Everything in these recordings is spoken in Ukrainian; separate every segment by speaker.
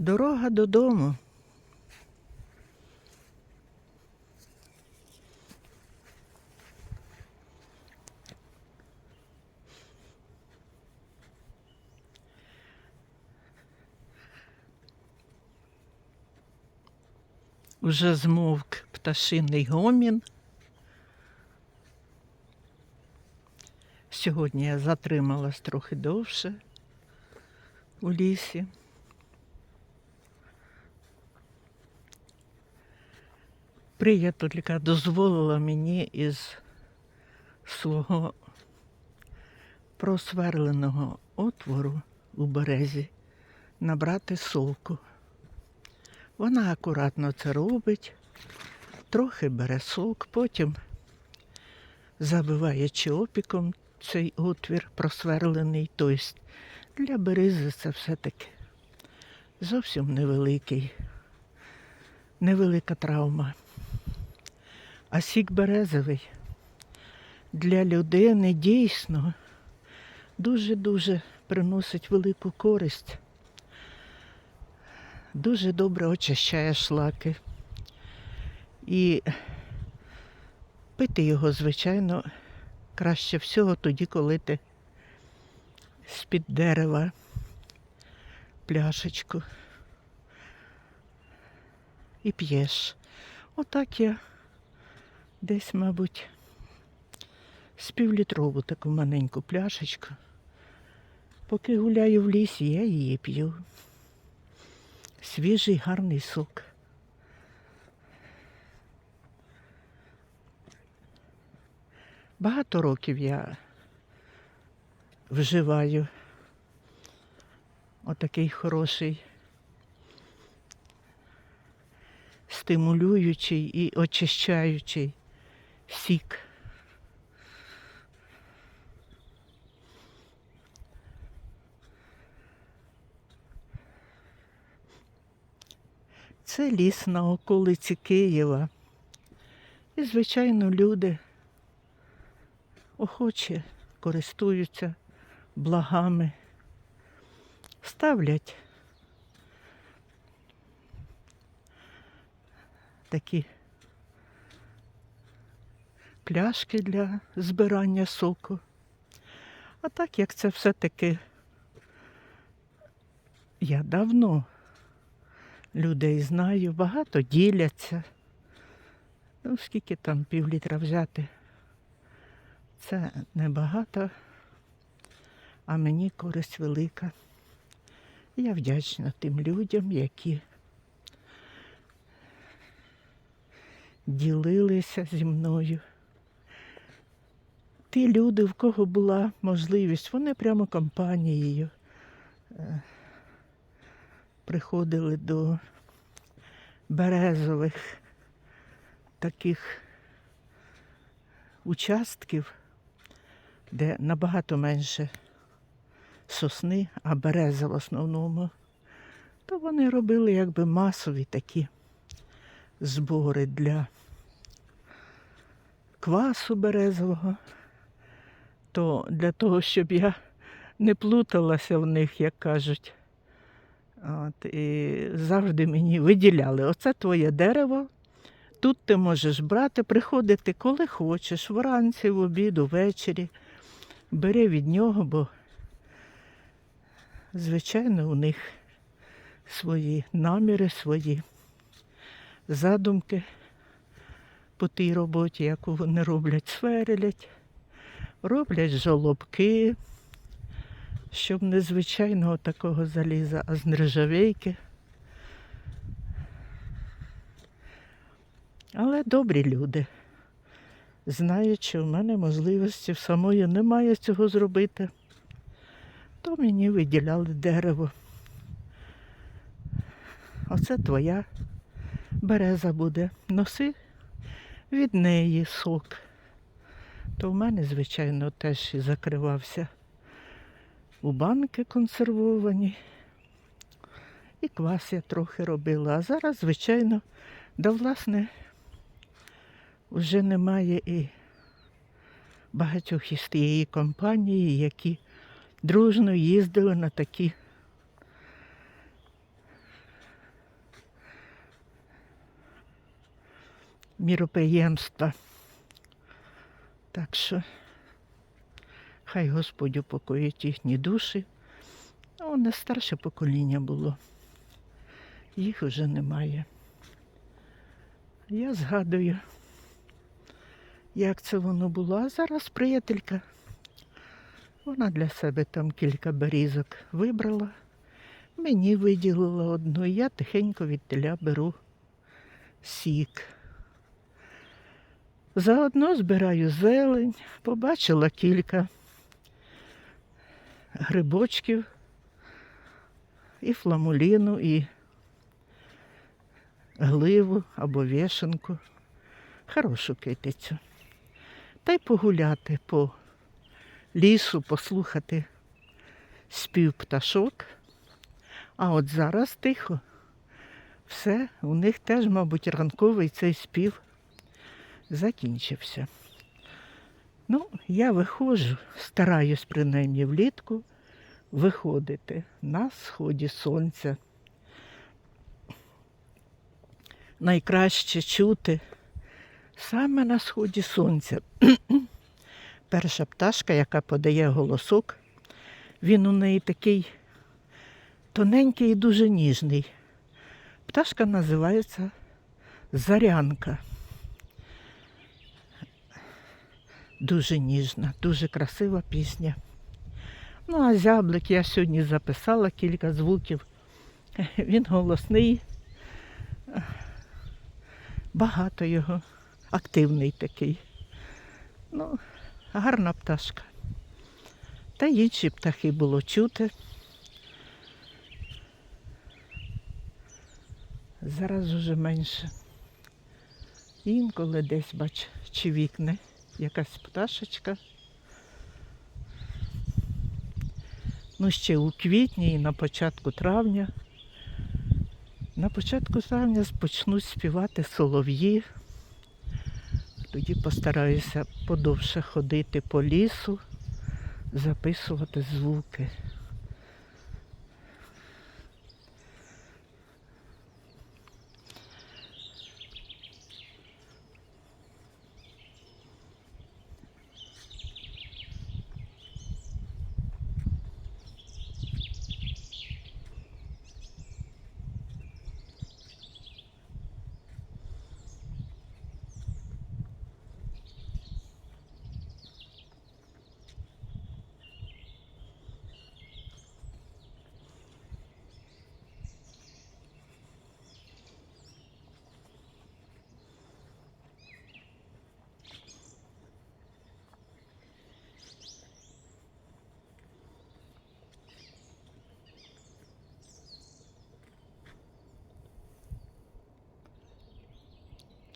Speaker 1: Дорога додому. Уже змовк пташиний гомін. Сьогодні я затрималась трохи довше у лісі. Приятелька дозволила мені із свого просверленого отвору у березі набрати солку. Вона акуратно це робить, трохи бере сок, потім забиває чопіком цей отвір просверлений. Тобто для берези це все-таки зовсім невеликий, невелика травма. А сік березовий для людини дійсно дуже-дуже приносить велику користь. Дуже добре очищає шлаки. І пити його, звичайно, краще всього тоді, коли ти з-під дерева пляшечку і п'єш. Отак я десь, мабуть, з півлітрову таку маленьку пляшечку. Поки гуляю в лісі, я її п'ю. Свіжий гарний сок. Багато років я вживаю отакий хороший, стимулюючий і очищаючий сік. Це ліс на околиці Києва. І, звичайно, люди охоче користуються благами, ставлять такі пляшки для збирання соку. А так як це все-таки я давно людей знаю, багато діляться. Ну, скільки там пів літра взяти? Це небагато, а мені користь велика. Я вдячна тим людям, які ділилися зі мною. Ті люди, в кого була можливість, вони прямо компанією е, приходили до березових таких участків, де набагато менше сосни, а береза в основному, то вони робили якби масові такі збори для квасу березового. То для того, щоб я не плуталася в них, як кажуть, От, і завжди мені виділяли, оце твоє дерево, тут ти можеш брати, приходити коли хочеш, вранці, в обід, увечері. Бери від нього, бо, звичайно, у них свої наміри, свої задумки по тій роботі, яку вони роблять, сверлять, роблять жолобки щоб не звичайного такого заліза, а з нержавейки. Але добрі люди. Знають, що в мене можливості в самої немає цього зробити, то мені виділяли дерево. Оце твоя береза буде. Носи від неї сок то в мене, звичайно, теж і закривався. У банки консервовані. І квас я трохи робила. А зараз, звичайно, да власне вже немає і багатьох із тієї компанії, які дружно їздили на такі міроприємства. Так що хай Господь упокоїть їхні душі. Ну, не старше покоління було. Їх вже немає. Я згадую, як це воно було. А зараз приятелька. Вона для себе там кілька берізок вибрала, мені виділила одну, я тихенько від теля беру сік. Заодно збираю зелень, побачила кілька грибочків, і фламуліну, і гливу або вішенку. Хорошу китицю. Та й погуляти по лісу, послухати спів пташок. А от зараз тихо. Все, у них теж, мабуть, ранковий цей спів закінчився. Ну, я виходжу, стараюсь принаймні влітку виходити на сході сонця. Найкраще чути саме на сході сонця. Перша пташка, яка подає голосок, він у неї такий тоненький і дуже ніжний. Пташка називається Зарянка. Дуже ніжна, дуже красива пісня. Ну, а зяблик я сьогодні записала кілька звуків. Він голосний, багато його, активний такий. Ну, гарна пташка. Та інші птахи було чути. Зараз уже менше. Інколи десь, бач, чивікне якась пташечка. Ну, ще у квітні і на початку травня. На початку травня почнуть співати солов'ї. Тоді постараюся подовше ходити по лісу, записувати звуки.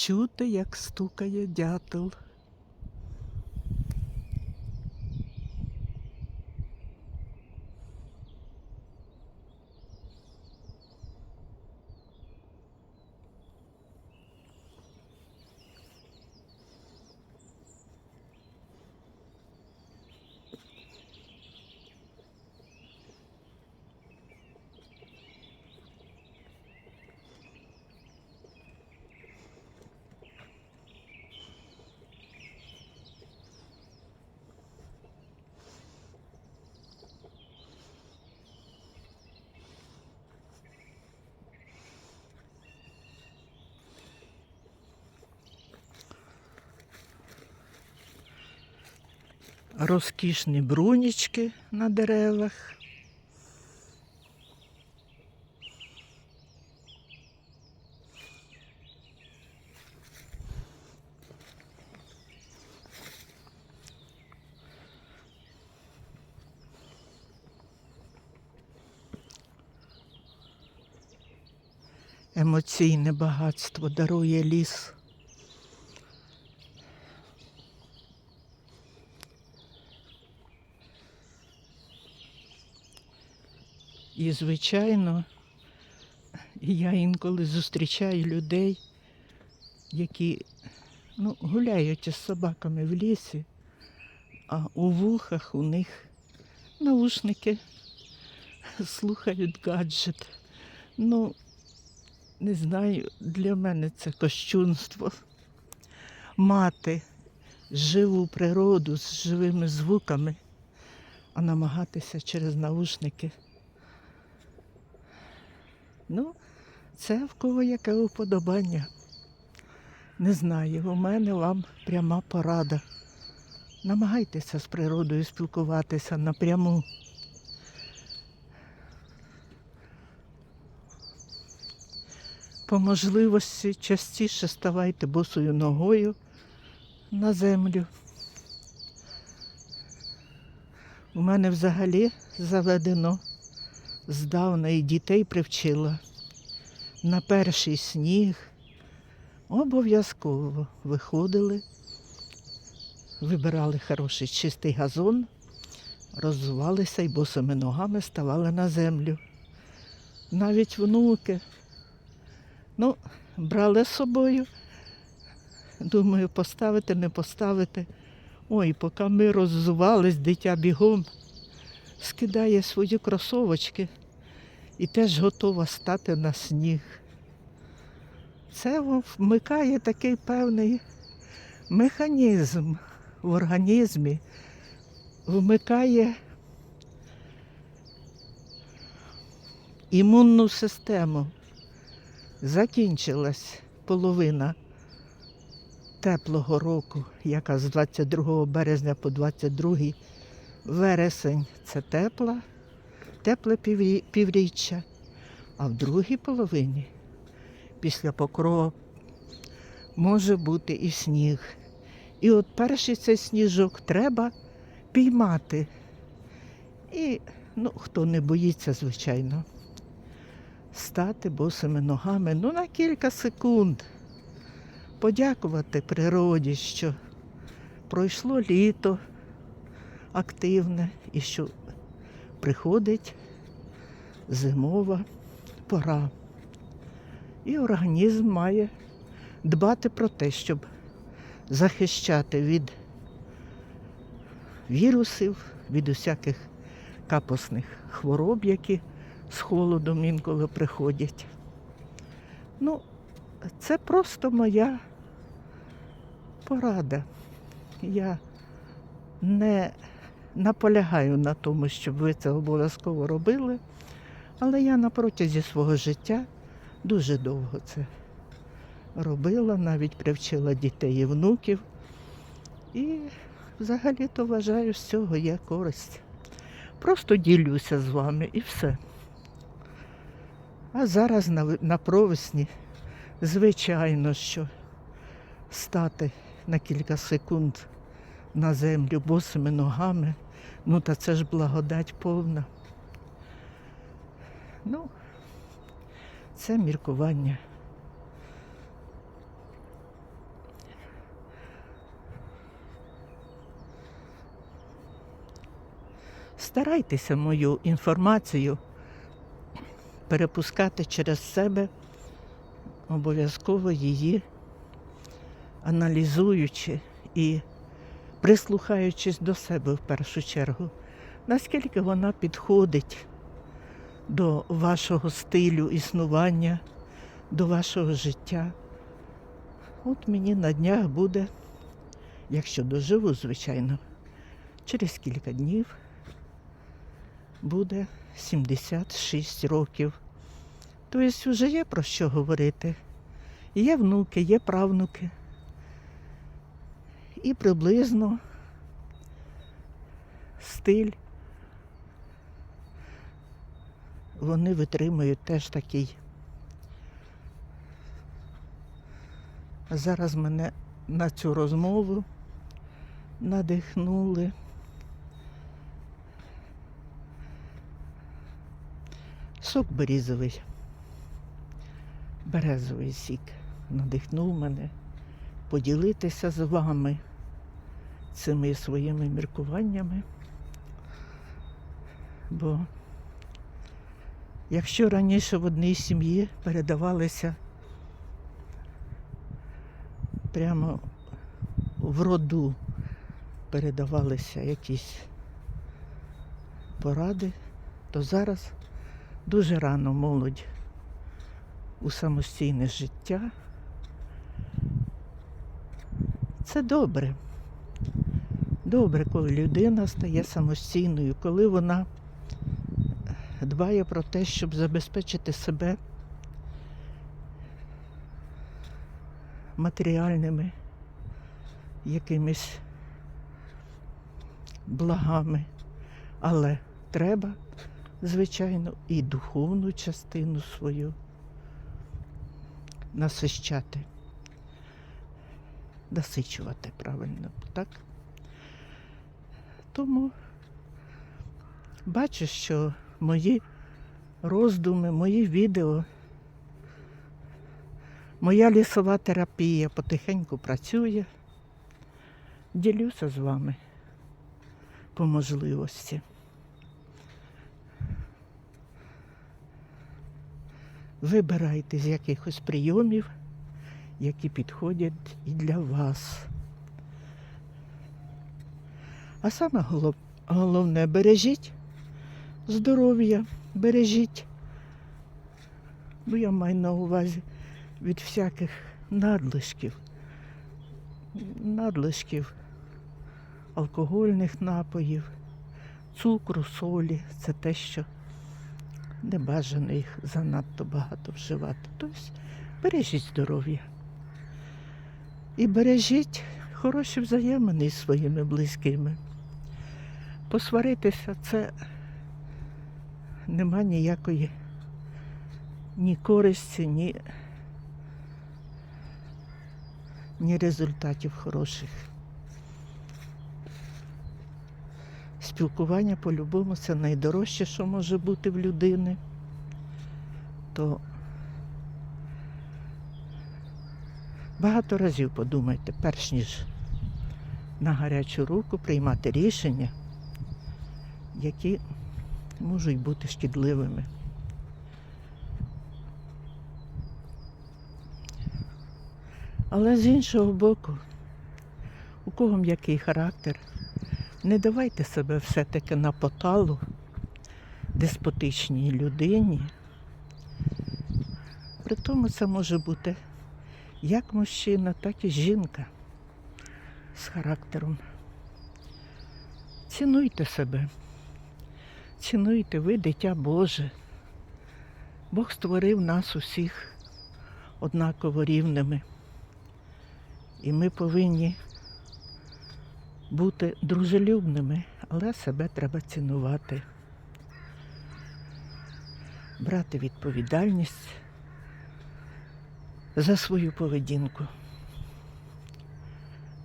Speaker 1: Чути, як стукає дятел. Розкішні брунічки на деревах. Емоційне багатство дарує ліс. І, звичайно, я інколи зустрічаю людей, які ну, гуляють із собаками в лісі, а у вухах у них наушники слухають гаджет. Ну, не знаю, для мене це кощунство. мати живу природу з живими звуками, а намагатися через наушники. Ну, це в кого яке уподобання. Не знаю, у мене вам пряма порада. Намагайтеся з природою спілкуватися напряму. По можливості частіше ставайте босою ногою на землю. У мене взагалі заведено здавна і дітей привчила на перший сніг. Обов'язково виходили, вибирали хороший чистий газон, роззувалися і босими ногами ставали на землю. Навіть внуки. Ну, брали з собою. Думаю, поставити, не поставити. Ой, поки ми роззувались, дитя бігом скидає свої кросовочки і теж готова стати на сніг. Це вмикає такий певний механізм в організмі, вмикає імунну систему. Закінчилась половина теплого року, яка з 22 березня по 22 вересень це тепла, тепле півріччя, а в другій половині після покрова може бути і сніг. І от перший цей сніжок треба піймати. І, ну, хто не боїться, звичайно, стати босими ногами ну, на кілька секунд. Подякувати природі, що пройшло літо активне і що приходить зимова пора. І організм має дбати про те, щоб захищати від вірусів, від усяких капосних хвороб, які з холодом інколи приходять. Ну, це просто моя порада. Я не наполягаю на тому, щоб ви це обов'язково робили, але я на протязі свого життя дуже довго це робила, навіть привчила дітей і внуків. І взагалі-то вважаю, з цього є користь. Просто ділюся з вами і все. А зараз на, на провесні, звичайно, що стати на кілька секунд на землю босими ногами, ну та це ж благодать повна. Ну, це міркування. Старайтеся мою інформацію перепускати через себе, обов'язково її аналізуючи і прислухаючись до себе в першу чергу, наскільки вона підходить до вашого стилю існування, до вашого життя. От мені на днях буде, якщо доживу, звичайно, через кілька днів буде 76 років. Тобто вже є про що говорити. Є внуки, є правнуки. І приблизно стиль вони витримують теж такий. Зараз мене на цю розмову надихнули. Сок берізовий, березовий сік надихнув мене поділитися з вами цими своїми міркуваннями. Бо якщо раніше в одній сім'ї передавалися прямо в роду передавалися якісь поради, то зараз дуже рано молодь у самостійне життя Це добре. Добре, коли людина стає самостійною, коли вона дбає про те, щоб забезпечити себе матеріальними якимись благами. Але треба, звичайно, і духовну частину свою насищати. Насичувати правильно, так? Тому бачу, що мої роздуми, мої відео, моя лісова терапія потихеньку працює. Ділюся з вами по можливості. Вибирайте з якихось прийомів, які підходять і для вас. А саме голов- головне бережіть здоров'я, бережіть, ну я маю на увазі від всяких надлишків, надлишків алкогольних напоїв, цукру, солі це те, що не бажано їх занадто багато вживати. Тобто бережіть здоров'я. І бережіть хороші взаємини із своїми близькими. Посваритися це нема ніякої ні користі, ні, ні результатів хороших. Спілкування по-любому це найдорожче, що може бути в людини. То багато разів подумайте, перш ніж на гарячу руку приймати рішення, які можуть бути шкідливими. Але з іншого боку, у кого м'який характер, не давайте себе все-таки на поталу деспотичній людині. При тому це може бути як мужчина, так і жінка з характером. Цінуйте себе, цінуйте ви, дитя Боже. Бог створив нас усіх однаково рівними. І ми повинні бути дружелюбними, але себе треба цінувати, брати відповідальність за свою поведінку.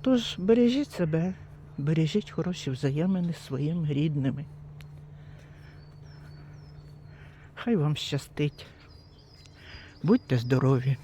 Speaker 1: Тож бережіть себе, бережіть хороші взаємини з своїми рідними. Хай вам щастить. Будьте здорові!